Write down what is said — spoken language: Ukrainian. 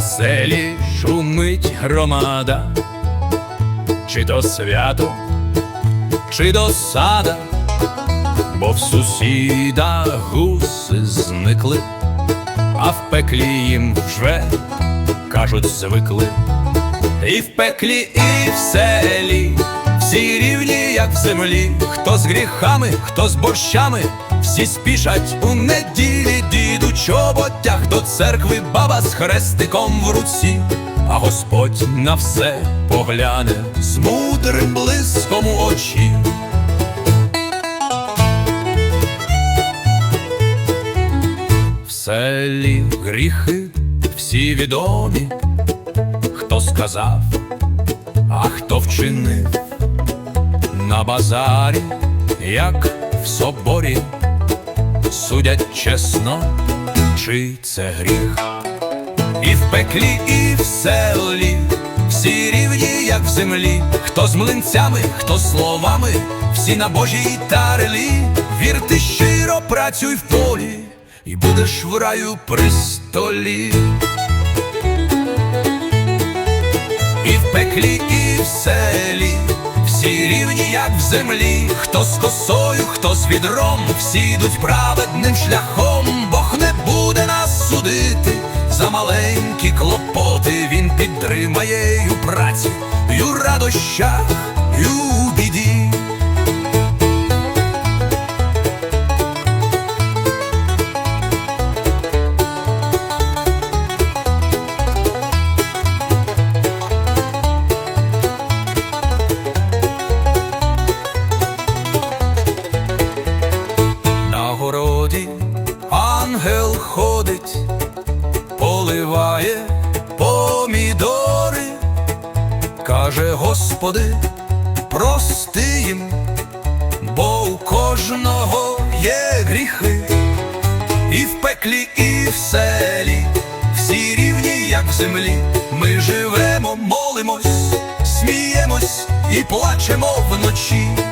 На селі шумить громада, чи то свято, чи досада, бо в сусіда гуси зникли, а в пеклі їм вже кажуть звикли. І в пеклі, і в селі, всі рівні, як в землі, хто з гріхами, хто з борщами, всі спішать у неділі, діду чоботях до церкви, баба з хрестиком в руці, а Господь на все погляне з мудрим блиском у очі. В селі гріхи всі відомі, хто сказав, а хто вчинив? На базарі, як в соборі, судять чесно, чи це гріх, і в пеклі, і в селі, всі рівні, як в землі, хто з млинцями, хто словами, всі на Божій тарелі, вір ти щиро працюй в полі, і будеш в раю при столі. І в пеклі, і в селі, як в землі, хто з косою, хто з відром, всі йдуть праведним шляхом, Бог не буде нас судити за маленькі клопоти, Він підтримає й у праці, й у радощах, й у поливає помідори, каже Господи, прости їм, бо у кожного є гріхи, і в пеклі, і в селі, всі рівні, як в землі. Ми живемо, молимось, сміємось і плачемо вночі.